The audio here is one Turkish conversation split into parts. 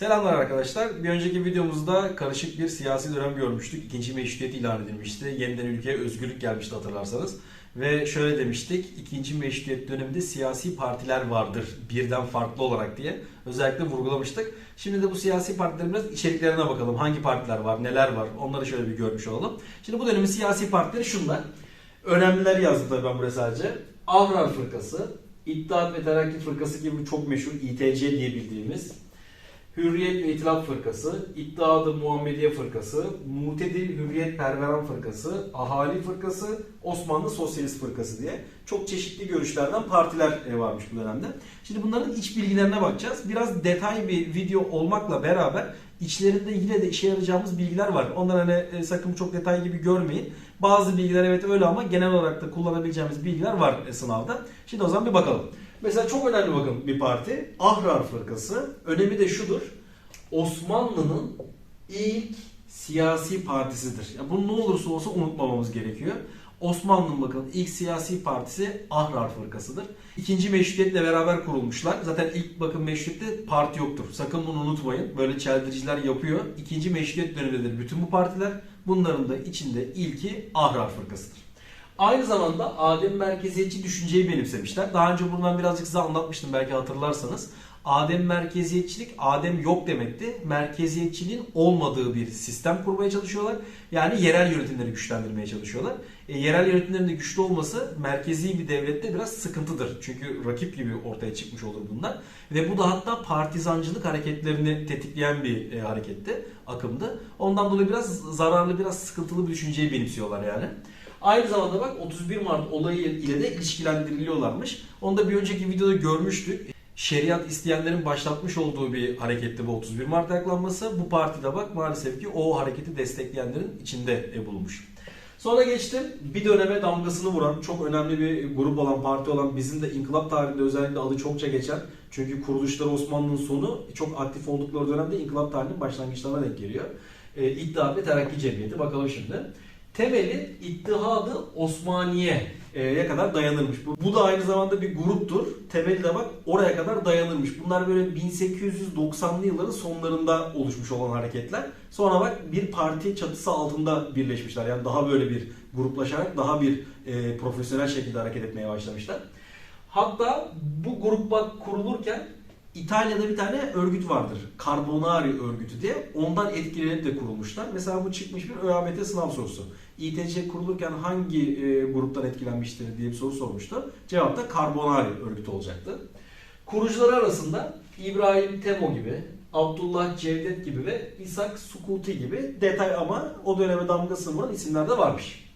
Selamlar arkadaşlar. Bir önceki videomuzda karışık bir siyasi dönem görmüştük. İkinci meşrutiyet ilan edilmişti. Yeniden ülkeye özgürlük gelmişti hatırlarsanız. Ve şöyle demiştik, ikinci meşrutiyet döneminde siyasi partiler vardır birden farklı olarak diye özellikle vurgulamıştık. Şimdi de bu siyasi partilerin biraz içeriklerine bakalım. Hangi partiler var, neler var onları şöyle bir görmüş olalım. Şimdi bu dönemin siyasi partileri şunlar. Önemliler yazdım tabii ben buraya sadece. Ahrar Fırkası, İttihat ve Terakki Fırkası gibi çok meşhur İTC diye bildiğimiz Hürriyet ve İtilaf Fırkası, İttihat-ı Muhammediye Fırkası, Mutedil Hürriyet Perveran Fırkası, Ahali Fırkası, Osmanlı Sosyalist Fırkası diye çok çeşitli görüşlerden partiler e, varmış bu dönemde. Şimdi bunların iç bilgilerine bakacağız. Biraz detay bir video olmakla beraber içlerinde yine de işe yarayacağımız bilgiler var. Onları hani e, sakın çok detay gibi görmeyin. Bazı bilgiler evet öyle ama genel olarak da kullanabileceğimiz bilgiler var e, sınavda. Şimdi o zaman bir bakalım. Mesela çok önemli bakın bir parti. Ahrar Fırkası. Önemi de şudur. Osmanlı'nın ilk siyasi partisidir. Ya bunu ne olursa olsa unutmamamız gerekiyor. Osmanlı'nın bakın ilk siyasi partisi Ahrar Fırkası'dır. İkinci meşrutiyetle beraber kurulmuşlar. Zaten ilk bakın meşrutiyette parti yoktur. Sakın bunu unutmayın. Böyle çeldiriciler yapıyor. İkinci meşrutiyet dönemindedir bütün bu partiler. Bunların da içinde ilki Ahrar Fırkası'dır. Aynı zamanda Adem merkeziyetçi düşünceyi benimsemişler. Daha önce bundan birazcık size anlatmıştım belki hatırlarsanız. Adem merkeziyetçilik, Adem yok demekti. Merkeziyetçiliğin olmadığı bir sistem kurmaya çalışıyorlar. Yani yerel yönetimleri güçlendirmeye çalışıyorlar. E, yerel yönetimlerin de güçlü olması merkezi bir devlette biraz sıkıntıdır. Çünkü rakip gibi ortaya çıkmış olur bunlar. Ve bu da hatta partizancılık hareketlerini tetikleyen bir e, hareketti, akımdı. Ondan dolayı biraz zararlı, biraz sıkıntılı bir düşünceyi benimsiyorlar yani. Aynı zamanda bak 31 Mart olayı ile de ilişkilendiriliyorlarmış. Onu da bir önceki videoda görmüştük. Şeriat isteyenlerin başlatmış olduğu bir hareketti bu 31 Mart ayaklanması. Bu partide bak maalesef ki o hareketi destekleyenlerin içinde e, bulunmuş. Sonra geçtim bir döneme damgasını vuran çok önemli bir grup olan parti olan bizim de inkılap tarihinde özellikle adı çokça geçen çünkü kuruluşları Osmanlı'nın sonu çok aktif oldukları dönemde inkılap tarihinin başlangıçlarına denk geliyor. E, İttihat ve Terakki Cemiyeti bakalım şimdi temeli İttihadı Osmaniye'ye kadar dayanırmış. Bu, bu da aynı zamanda bir gruptur. Temeli de bak oraya kadar dayanırmış. Bunlar böyle 1890'lı yılların sonlarında oluşmuş olan hareketler. Sonra bak bir parti çatısı altında birleşmişler. Yani daha böyle bir gruplaşarak daha bir e, profesyonel şekilde hareket etmeye başlamışlar. Hatta bu grup bak kurulurken İtalya'da bir tane örgüt vardır. Carbonari örgütü diye. Ondan etkilenip de kurulmuşlar. Mesela bu çıkmış bir ÖABT sınav sorusu. İTC kurulurken hangi e, gruptan etkilenmiştir diye bir soru sormuştu. Cevap da Carbonari örgütü olacaktı. Kurucuları arasında İbrahim Temo gibi, Abdullah Cevdet gibi ve İshak Sukuti gibi detay ama o döneme damgasını vuran isimler de varmış.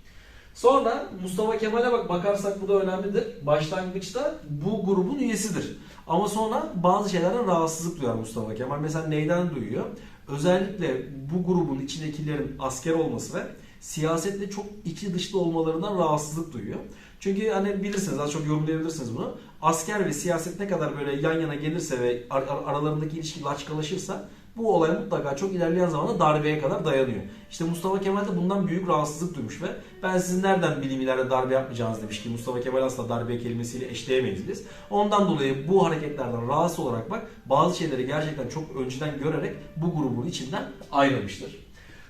Sonra Mustafa Kemal'e bak bakarsak bu da önemlidir. Başlangıçta bu grubun üyesidir. Ama sonra bazı şeylerden rahatsızlık duyar Mustafa Kemal. Mesela neyden duyuyor? Özellikle bu grubun içindekilerin asker olması ve siyasetle çok içi dışlı olmalarından rahatsızlık duyuyor. Çünkü hani bilirsiniz az çok yorumlayabilirsiniz bunu. Asker ve siyaset ne kadar böyle yan yana gelirse ve ar- ar- aralarındaki ilişki laçkalaşırsa bu olay mutlaka çok ilerleyen zamanda darbeye kadar dayanıyor. İşte Mustafa Kemal de bundan büyük rahatsızlık duymuş ve ben sizin nereden bileyim ileride darbe yapmayacağınız demiş ki Mustafa Kemal asla darbe kelimesiyle eşleyemeyiz biz. Ondan dolayı bu hareketlerden rahatsız olarak bak bazı şeyleri gerçekten çok önceden görerek bu grubun içinden ayrılmıştır.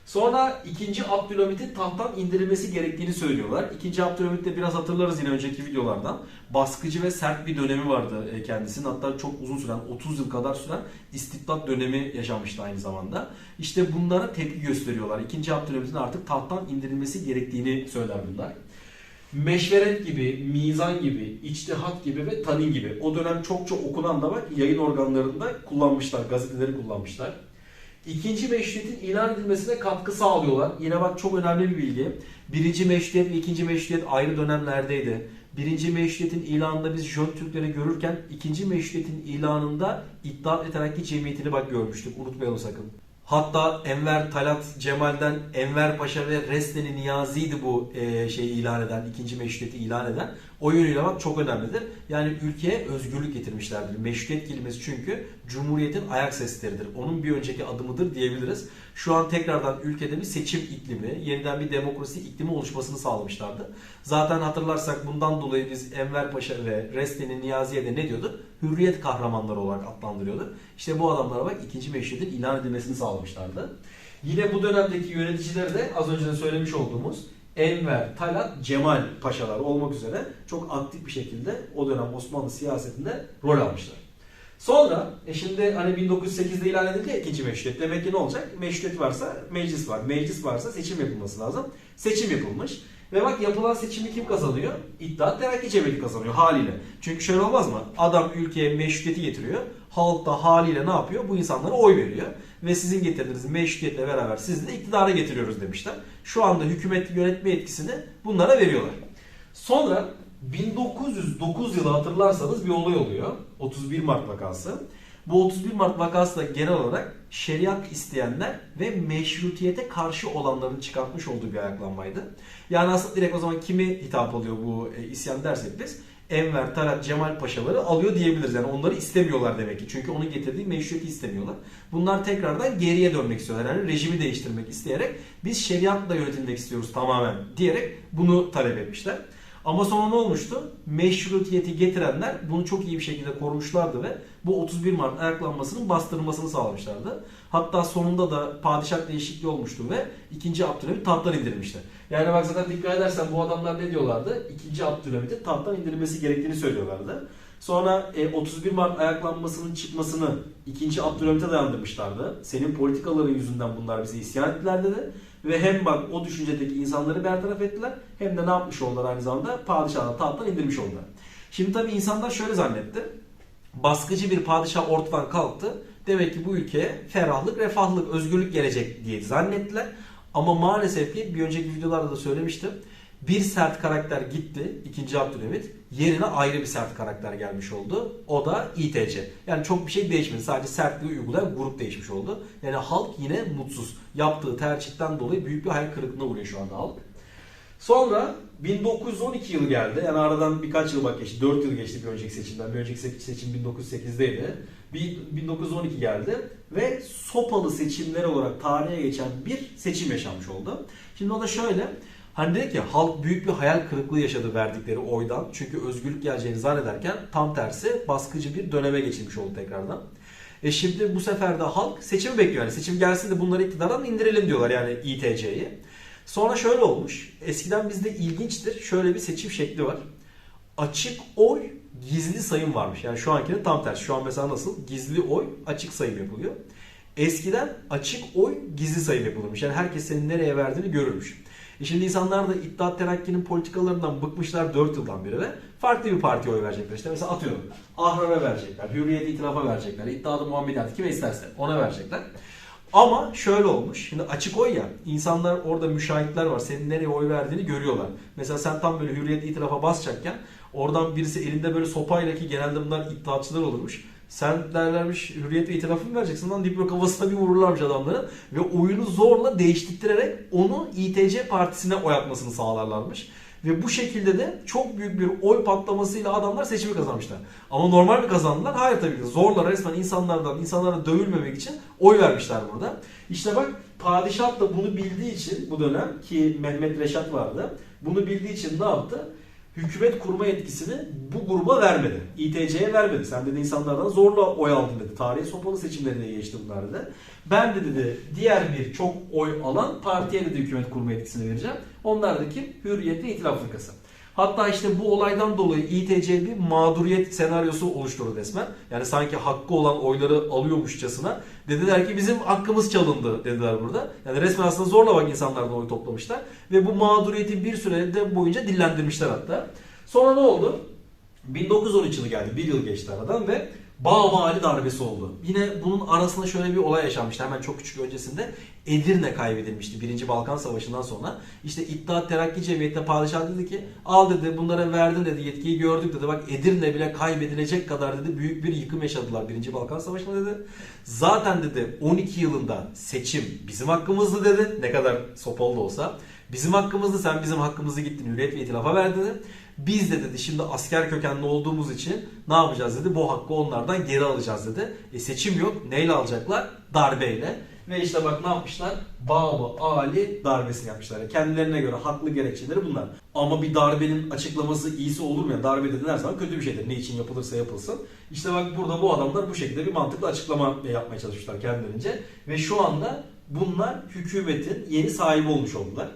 Sonra 2. Abdülhamit'in tahttan indirilmesi gerektiğini söylüyorlar. 2. Abdülhamit de biraz hatırlarız yine önceki videolardan. Baskıcı ve sert bir dönemi vardı e, kendisinin. Hatta çok uzun süren 30 yıl kadar süren istibdat dönemi yaşamıştı aynı zamanda. İşte bunlara tepki gösteriyorlar. 2. Abdülhamit'in artık tahttan indirilmesi gerektiğini söyler bunlar. Meşveret gibi, mizan gibi, içtihat gibi ve tanin gibi. O dönem çokça okunan da bak yayın organlarında kullanmışlar, gazeteleri kullanmışlar. İkinci meşrutiyetin ilan edilmesine katkı sağlıyorlar. Yine bak çok önemli bir bilgi. Birinci meşrutiyet ve ikinci meşrutiyet ayrı dönemlerdeydi. Birinci meşrutiyetin ilanında biz Jön Türkleri görürken ikinci meşrutiyetin ilanında İttihat ve Cemiyeti'ni bak görmüştük. Unutmayalım sakın. Hatta Enver Talat Cemal'den Enver Paşa ve Resneli Niyazi'ydi bu e, şeyi ilan eden, ikinci meşrutiyeti ilan eden. O yönüyle bak çok önemlidir. Yani ülkeye özgürlük getirmişlerdir. Meşrutiyet kelimesi çünkü Cumhuriyet'in ayak sesleridir. Onun bir önceki adımıdır diyebiliriz. Şu an tekrardan ülkede bir seçim iklimi, yeniden bir demokrasi iklimi oluşmasını sağlamışlardı. Zaten hatırlarsak bundan dolayı biz Enver Paşa ve Reste'nin Niyazi'ye de ne diyordu? Hürriyet kahramanları olarak adlandırıyordu. İşte bu adamlara bak ikinci meşruiyetin ilan edilmesini sağlamışlardı. Yine bu dönemdeki yöneticiler de az önce de söylemiş olduğumuz Enver, Talat, Cemal paşalar olmak üzere çok aktif bir şekilde o dönem Osmanlı siyasetinde rol almışlar. Sonra e şimdi hani 1908'de ilan edildi ya ikinci meşruiyet. Demek ki ne olacak? Meşruiyet varsa meclis var. Meclis varsa seçim yapılması lazım. Seçim yapılmış. Ve bak yapılan seçimi kim kazanıyor? İttihat Terakki Cemiyeti kazanıyor haliyle. Çünkü şöyle olmaz mı? Adam ülkeye meşruiyeti getiriyor. Halk da haliyle ne yapıyor? Bu insanlara oy veriyor. Ve sizin getirdiğiniz meşruiyetle beraber sizi de iktidara getiriyoruz demişler. Şu anda hükümet yönetme etkisini bunlara veriyorlar. Sonra 1909 yılı hatırlarsanız bir olay oluyor. 31 Mart vakası. Bu 31 Mart vakası da genel olarak şeriat isteyenler ve meşrutiyete karşı olanların çıkartmış olduğu bir ayaklanmaydı. Yani aslında direkt o zaman kimi hitap oluyor bu e, isyan dersek biz Enver, Talat, Cemal Paşaları alıyor diyebiliriz. Yani onları istemiyorlar demek ki. Çünkü onun getirdiği meşruiyeti istemiyorlar. Bunlar tekrardan geriye dönmek istiyorlar. Yani rejimi değiştirmek isteyerek biz şeriatla yönetilmek istiyoruz tamamen diyerek bunu talep etmişler. Ama sonra ne olmuştu? Meşrutiyeti getirenler bunu çok iyi bir şekilde korumuşlardı ve bu 31 Mart ayaklanmasının bastırılmasını sağlamışlardı. Hatta sonunda da padişah değişikliği olmuştu ve 2. Abdülhamit tahttan indirilmişti. Yani bak zaten dikkat edersen bu adamlar ne diyorlardı? 2. Abdülhamit'in tahttan indirilmesi gerektiğini söylüyorlardı. Sonra e, 31 Mart ayaklanmasının çıkmasını 2. Abdülhamit'e dayandırmışlardı. Senin politikaların yüzünden bunlar bize isyan ettiler dedi. Ve hem bak o düşüncedeki insanları bertaraf ettiler hem de ne yapmış oldular aynı zamanda padişahı tahttan indirmiş oldular. Şimdi tabi insanlar şöyle zannetti. Baskıcı bir padişah ortadan kalktı. Demek ki bu ülkeye ferahlık, refahlık, özgürlük gelecek diye zannettiler. Ama maalesef ki bir önceki videolarda da söylemiştim. Bir sert karakter gitti 2. Abdülhamit. Yerine ayrı bir sert karakter gelmiş oldu. O da İTC. Yani çok bir şey değişmedi. Sadece sertliği uygulayan grup değişmiş oldu. Yani halk yine mutsuz. Yaptığı tercihten dolayı büyük bir hayal kırıklığına uğruyor şu anda halk. Sonra 1912 yılı geldi. Yani aradan birkaç yıl bak geçti. 4 yıl geçti bir önceki seçimden. Bir önceki seçim 1908'deydi. Bir 1912 geldi ve sopalı seçimler olarak tarihe geçen bir seçim yaşanmış oldu. Şimdi o da şöyle. Hani dedi ki halk büyük bir hayal kırıklığı yaşadı verdikleri oydan. Çünkü özgürlük geleceğini zannederken tam tersi baskıcı bir döneme geçilmiş oldu tekrardan. E şimdi bu sefer de halk seçimi bekliyor. Yani seçim gelsin de bunları iktidardan indirelim diyorlar yani İTC'yi. Sonra şöyle olmuş. Eskiden bizde ilginçtir. Şöyle bir seçim şekli var. Açık oy, gizli sayım varmış. Yani şu ankinin tam tersi. Şu an mesela nasıl? Gizli oy, açık sayım yapılıyor. Eskiden açık oy, gizli sayım yapılırmış. Yani herkes senin nereye verdiğini görürmüş. E şimdi insanlar da İttihat Terakki'nin politikalarından bıkmışlar 4 yıldan beri ve farklı bir partiye oy verecekler. İşte mesela atıyorum Ahram'a verecekler, Hürriyet İtilaf'a verecekler, İttihat-ı Muhammediyat kime isterse ona verecekler. Ama şöyle olmuş. Şimdi açık oy ya. insanlar orada müşahitler var. Senin nereye oy verdiğini görüyorlar. Mesela sen tam böyle hürriyet itirafa basacakken oradan birisi elinde böyle sopayla ki genelde bunlar iddiatçılar olurmuş. Sen derlermiş hürriyet ve itirafı mı vereceksin lan deyip kafasına bir vururlarmış adamların. Ve oyunu zorla değiştirerek onu İTC partisine oy atmasını sağlarlarmış. Ve bu şekilde de çok büyük bir oy patlamasıyla adamlar seçimi kazanmışlar. Ama normal mi kazandılar? Hayır tabii ki. Zorla resmen insanlardan, insanlara dövülmemek için oy vermişler burada. İşte bak padişah da bunu bildiği için bu dönem ki Mehmet Reşat vardı. Bunu bildiği için ne yaptı? Hükümet kurma etkisini bu gruba vermedi. İTC'ye vermedi. Sen dedi insanlardan zorla oy aldın dedi. Tarihi sopalı seçimlerine geçti bunlar dedi. Ben de dedi diğer bir çok oy alan partiye dedi hükümet kurma etkisini vereceğim. Onlar da kim? Hürriyet ve İtilaf Fırkası. Hatta işte bu olaydan dolayı İTC bir mağduriyet senaryosu oluşturdu resmen. Yani sanki hakkı olan oyları alıyormuşçasına. Dediler ki bizim hakkımız çalındı dediler burada. Yani resmen aslında zorla bak insanlardan oy toplamışlar. Ve bu mağduriyeti bir süre de boyunca dillendirmişler hatta. Sonra ne oldu? 1913 yılı geldi. Bir yıl geçti aradan ve Bağmali darbesi oldu. Yine bunun arasında şöyle bir olay yaşanmıştı hemen çok küçük öncesinde. Edirne kaybedilmişti 1. Balkan Savaşı'ndan sonra. İşte İttihat Terakki Cemiyeti'ne padişah dedi ki al dedi bunlara verdin dedi yetkiyi gördük dedi. Bak Edirne bile kaybedilecek kadar dedi büyük bir yıkım yaşadılar 1. Balkan Savaşı'nda dedi. Zaten dedi 12 yılında seçim bizim hakkımızdı dedi. Ne kadar sopalı da olsa. Bizim hakkımızdı sen bizim hakkımızı gittin hürriyet ve itilafa verdin dedi. Biz de dedi şimdi asker kökenli olduğumuz için ne yapacağız dedi. Bu hakkı onlardan geri alacağız dedi. E seçim yok. Neyle alacaklar? Darbeyle. Ve işte bak ne yapmışlar? Babı Ali darbesini yapmışlar. Kendilerine göre haklı gerekçeleri bunlar. Ama bir darbenin açıklaması iyisi olur mu? ya? darbe dediğin her zaman kötü bir şeydir. Ne için yapılırsa yapılsın. İşte bak burada bu adamlar bu şekilde bir mantıklı açıklama yapmaya çalışmışlar kendilerince. Ve şu anda bunlar hükümetin yeni sahibi olmuş oldular.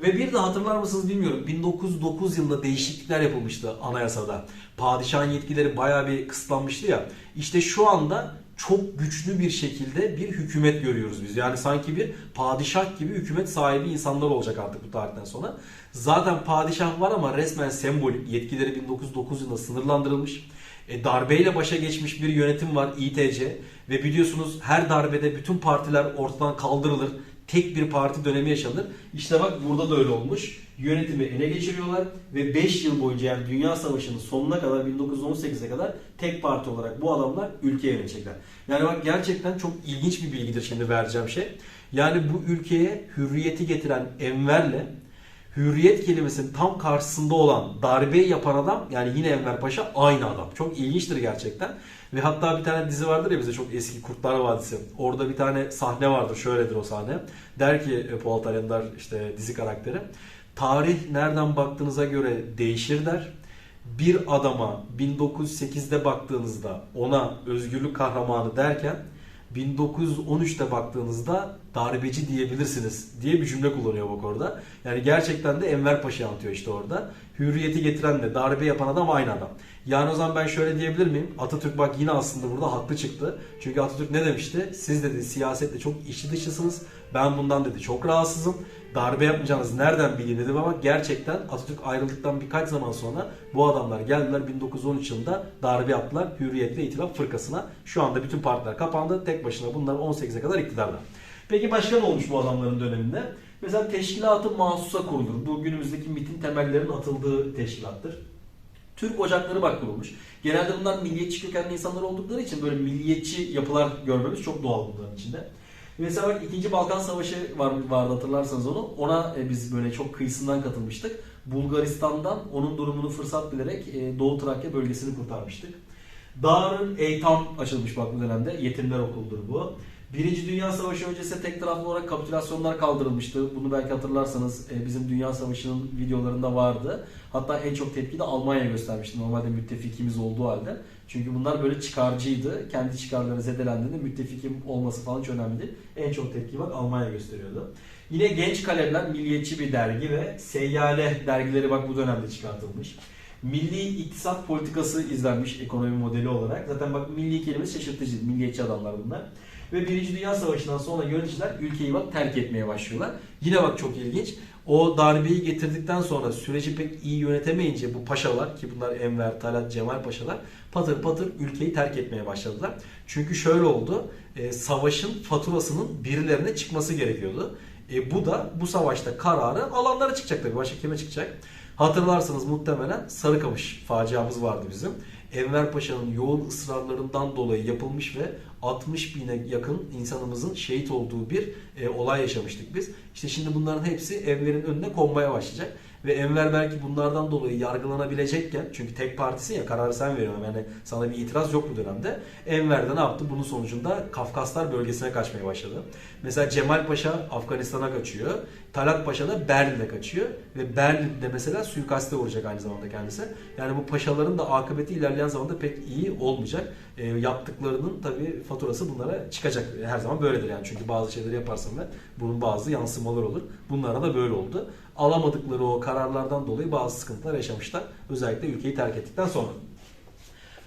Ve bir de hatırlar mısınız bilmiyorum 1909 yılında değişiklikler yapılmıştı anayasada. Padişahın yetkileri bayağı bir kısıtlanmıştı ya. İşte şu anda çok güçlü bir şekilde bir hükümet görüyoruz biz. Yani sanki bir padişah gibi hükümet sahibi insanlar olacak artık bu tarihten sonra. Zaten padişah var ama resmen sembolik. Yetkileri 1909 yılında sınırlandırılmış. E, darbeyle başa geçmiş bir yönetim var İTC ve biliyorsunuz her darbede bütün partiler ortadan kaldırılır. Tek bir parti dönemi yaşanır. İşte bak burada da öyle olmuş. Yönetimi ele geçiriyorlar ve 5 yıl boyunca yani Dünya Savaşı'nın sonuna kadar 1918'e kadar tek parti olarak bu adamlar ülkeyi yönetecekler. Yani bak gerçekten çok ilginç bir bilgidir şimdi vereceğim şey. Yani bu ülkeye hürriyeti getiren Enver'le hürriyet kelimesinin tam karşısında olan darbeyi yapan adam yani yine Enver Paşa aynı adam. Çok ilginçtir gerçekten. Ve hatta bir tane dizi vardır ya bize çok eski Kurtlar Vadisi. Orada bir tane sahne vardır. Şöyledir o sahne. Der ki e, Polat Alemdar işte dizi karakteri. Tarih nereden baktığınıza göre değişir der. Bir adama 1908'de baktığınızda ona özgürlük kahramanı derken 1913'te baktığınızda darbeci diyebilirsiniz diye bir cümle kullanıyor bak orada. Yani gerçekten de Enver Paşa'yı anlatıyor işte orada. Hürriyeti getiren de darbe yapan adam aynı adam. Yani o zaman ben şöyle diyebilir miyim? Atatürk bak yine aslında burada haklı çıktı. Çünkü Atatürk ne demişti? Siz dedi siyasetle çok içi dışısınız. Ben bundan dedi çok rahatsızım. Darbe yapmayacağınızı nereden bileyim dedi ama gerçekten Atatürk ayrıldıktan birkaç zaman sonra bu adamlar geldiler 1913 yılında darbe yaptılar Hürriyet ve İtilaf Fırkası'na. Şu anda bütün partiler kapandı. Tek başına bunlar 18'e kadar iktidarda. Peki başka ne olmuş bu adamların döneminde? Mesela teşkilatı mahsusa kurulur. Bu günümüzdeki MIT'in temellerinin atıldığı teşkilattır. Türk ocakları bak kurulmuş. Genelde bunlar milliyetçi kökenli insanlar oldukları için böyle milliyetçi yapılar görmemiz çok doğal bunların içinde. Mesela bak 2. Balkan Savaşı var, vardı hatırlarsanız onu. Ona e, biz böyle çok kıyısından katılmıştık. Bulgaristan'dan onun durumunu fırsat bilerek e, Doğu Trakya bölgesini kurtarmıştık. Darül Eytam açılmış bak bu dönemde. Yetimler okuludur bu. Birinci Dünya Savaşı öncesi tek taraflı olarak kapitülasyonlar kaldırılmıştı. Bunu belki hatırlarsanız e, bizim Dünya Savaşı'nın videolarında vardı. Hatta en çok tepki de Almanya göstermişti. Normalde müttefikimiz olduğu halde. Çünkü bunlar böyle çıkarcıydı. Kendi çıkarları zedelendiğinde müttefikim olması falan hiç önemli değil. En çok tepki bak Almanya gösteriyordu. Yine Genç Kalemler milliyetçi bir dergi ve Seyyale dergileri bak bu dönemde çıkartılmış. Milli iktisat politikası izlenmiş ekonomi modeli olarak. Zaten bak milli kelimesi şaşırtıcı. Milliyetçi adamlar bunlar. Ve Birinci Dünya Savaşı'ndan sonra yöneticiler ülkeyi bak terk etmeye başlıyorlar. Yine bak çok ilginç. O darbeyi getirdikten sonra süreci pek iyi yönetemeyince bu paşalar ki bunlar Enver, Talat, Cemal paşalar patır patır ülkeyi terk etmeye başladılar. Çünkü şöyle oldu. E, savaşın faturasının birilerine çıkması gerekiyordu. E, bu da bu savaşta kararı alanlara çıkacak tabii. Başka kime çıkacak? Hatırlarsanız muhtemelen Sarıkamış faciamız vardı bizim. Enver Paşa'nın yoğun ısrarlarından dolayı yapılmış ve 60 bine yakın insanımızın şehit olduğu bir e, olay yaşamıştık biz. İşte şimdi bunların hepsi Enver'in önüne konmaya başlayacak. Ve Enver belki bunlardan dolayı yargılanabilecekken çünkü tek partisin ya kararı sen veriyorsun yani sana bir itiraz yok bu dönemde. Enver de ne yaptı? Bunun sonucunda Kafkaslar bölgesine kaçmaya başladı. Mesela Cemal Paşa Afganistan'a kaçıyor. Talat Paşa da Berlin'e kaçıyor. Ve Berlin'de mesela suikaste vuracak aynı zamanda kendisi. Yani bu paşaların da akıbeti ilerleyen zamanda pek iyi olmayacak. E, yaptıklarının tabii faturası bunlara çıkacak. Her zaman böyledir yani. Çünkü bazı şeyleri yaparsan da bunun bazı yansımaları olur. Bunlara da böyle oldu. Alamadıkları o kararlardan dolayı bazı sıkıntılar yaşamışlar. Özellikle ülkeyi terk ettikten sonra.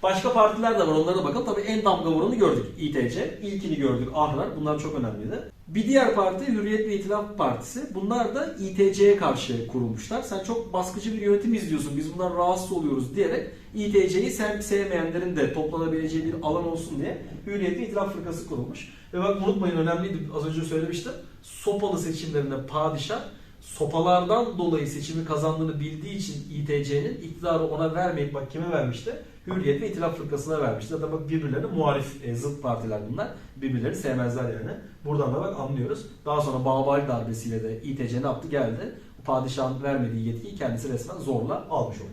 Başka partiler de var onlara da bakalım. Tabii en damga vuranı gördük İTC. İlkini gördük Ahrar. Bunlar çok önemliydi. Bir diğer parti Hürriyet ve İtilaf Partisi. Bunlar da İTC'ye karşı kurulmuşlar. Sen çok baskıcı bir yönetim izliyorsun. Biz bunlar rahatsız oluyoruz diyerek İTC'yi sev sevmeyenlerin de toplanabileceği bir alan olsun diye Hürriyet ve İtilaf Fırkası kurulmuş. Ve bak unutmayın önemliydi. Az önce söylemiştim. Sopalı seçimlerinde padişah sopalardan dolayı seçimi kazandığını bildiği için İTC'nin iktidarı ona vermeyip bak kime vermişti? Hürriyet ve İtilaf Fırkası'na vermişti. Zaten bak birbirlerine muhalif e, zıt partiler bunlar. Birbirlerini sevmezler yani. Buradan da bak anlıyoruz. Daha sonra Babali darbesiyle de İTC ne yaptı? Geldi. Padişahın vermediği yetkiyi kendisi resmen zorla almış oldu.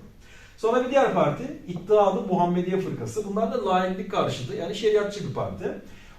Sonra bir diğer parti İttihadı Muhammediye Fırkası. Bunlar da laiklik karşıtı yani şeriatçı bir parti.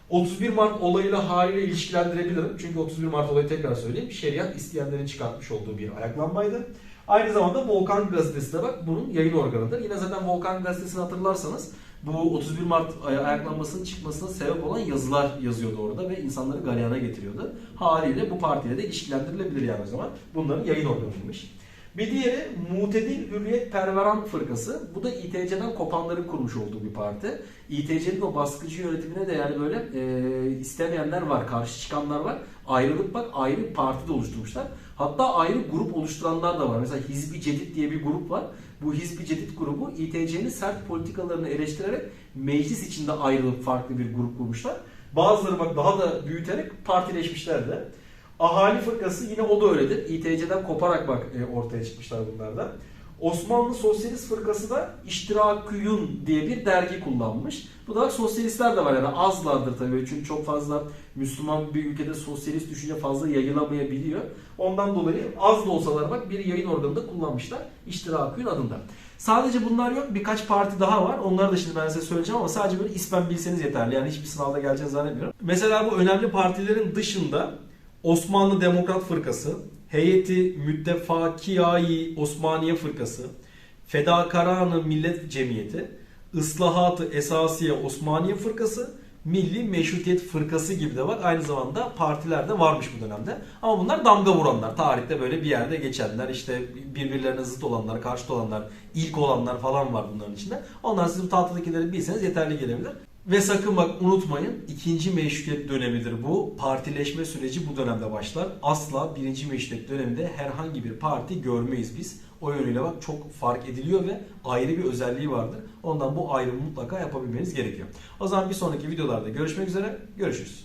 31 Mart olayıyla haliyle ilişkilendirebilirim. Çünkü 31 Mart olayı tekrar söyleyeyim. Şeriat isteyenlerin çıkartmış olduğu bir ayaklanmaydı. Aynı zamanda Volkan Gazetesi de bak bunun yayın organıdır. Yine zaten Volkan Gazetesi'ni hatırlarsanız bu 31 Mart ay- ayaklanmasının çıkmasına sebep olan yazılar yazıyordu orada ve insanları galyana getiriyordu. Haliyle bu partiyle de ilişkilendirilebilir yani o zaman. Bunların yayın organıymış. Bir diğeri Mutedil Hürriyet Perveran Fırkası. Bu da İTC'den kopanların kurmuş olduğu bir parti. İTC'nin o baskıcı yönetimine de yani böyle e, istemeyenler var, karşı çıkanlar var. Ayrılıp bak ayrı bir parti de oluşturmuşlar. Hatta ayrı grup oluşturanlar da var. Mesela Hizbi Cedid diye bir grup var. Bu Hizbi Cedid grubu İTC'nin sert politikalarını eleştirerek meclis içinde ayrılıp farklı bir grup kurmuşlar. Bazıları bak daha da büyüterek partileşmişler de. Ahali Fırkası yine o da öyledir. İTC'den koparak bak e, ortaya çıkmışlar bunlar da. Osmanlı Sosyalist Fırkası da İştiraküyün diye bir dergi kullanmış. Bu da sosyalistler de var yani azlardır tabii çünkü çok fazla Müslüman bir ülkede sosyalist düşünce fazla yayılamayabiliyor. Ondan dolayı az da olsalar bak bir yayın organında kullanmışlar İştiraküyün adında. Sadece bunlar yok birkaç parti daha var. Onları da şimdi ben size söyleyeceğim ama sadece böyle ismen bilseniz yeterli. Yani hiçbir sınavda geleceğini zannetmiyorum. Mesela bu önemli partilerin dışında Osmanlı Demokrat Fırkası, Heyeti Müttefakiyai Osmaniye Fırkası, Fedakaranı Millet Cemiyeti, Islahatı Esasiye Osmaniye Fırkası, Milli Meşrutiyet Fırkası gibi de var. Aynı zamanda partiler de varmış bu dönemde. Ama bunlar damga vuranlar. Tarihte böyle bir yerde geçenler, işte birbirlerine zıt olanlar, karşıt olanlar, ilk olanlar falan var bunların içinde. Onlar siz bu tahtadakileri bilseniz yeterli gelebilir. Ve sakın bak unutmayın ikinci meşrutiyet dönemidir bu. Partileşme süreci bu dönemde başlar. Asla birinci meşrutiyet döneminde herhangi bir parti görmeyiz biz. O yönüyle bak çok fark ediliyor ve ayrı bir özelliği vardır. Ondan bu ayrımı mutlaka yapabilmeniz gerekiyor. O zaman bir sonraki videolarda görüşmek üzere. Görüşürüz.